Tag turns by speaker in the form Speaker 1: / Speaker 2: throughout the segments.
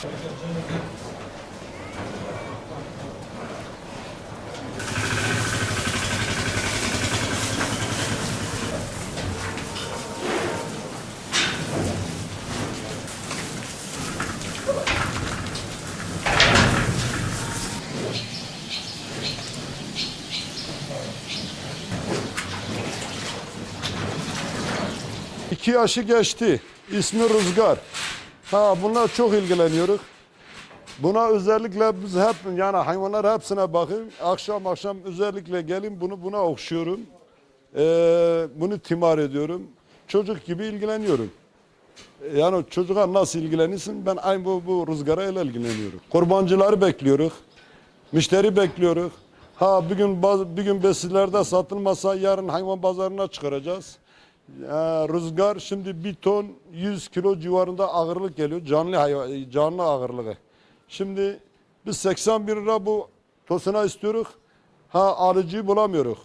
Speaker 1: İki yaşı geçti. İsmi Rüzgar. Ha bunlar çok ilgileniyoruz. Buna özellikle biz hep yani hayvanlar hepsine bakın. Akşam akşam özellikle gelin bunu buna okşuyorum. Ee, bunu timar ediyorum. Çocuk gibi ilgileniyorum. Yani çocuğa nasıl ilgilenirsin ben aynı bu, bu rüzgara ile ilgileniyorum. Kurbancıları bekliyoruz. Müşteri bekliyoruz. Ha bir gün baz- bir gün besilerde satılmasa yarın hayvan pazarına çıkaracağız. Ee, rüzgar şimdi bir ton 100 kilo civarında ağırlık geliyor. Canlı hayvan, canlı ağırlığı. Şimdi biz 81 lira bu tosuna istiyoruz. Ha alıcıyı bulamıyoruz.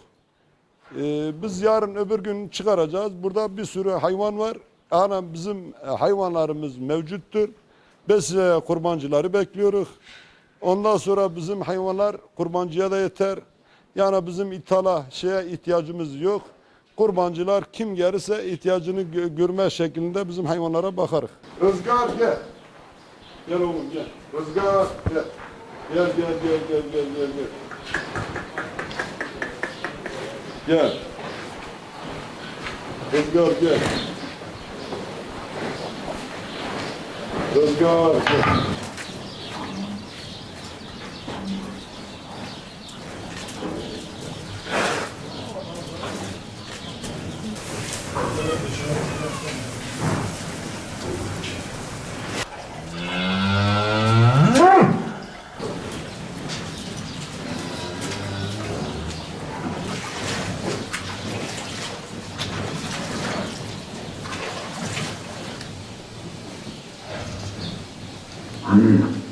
Speaker 1: Ee, biz yarın öbür gün çıkaracağız. Burada bir sürü hayvan var. Yani bizim e, hayvanlarımız mevcuttur. Biz e, kurbancıları bekliyoruz. Ondan sonra bizim hayvanlar kurbancıya da yeter. Yani bizim ithala şeye ihtiyacımız yok. Kurbancılar kim gelirse ihtiyacını gö- görme şeklinde bizim hayvanlara bakarız. Rızgar gel. Gel oğlum gel. Rızgar gel. Gel gel gel gel gel gel gel. Gel. Gel. Rızgar gel. 음.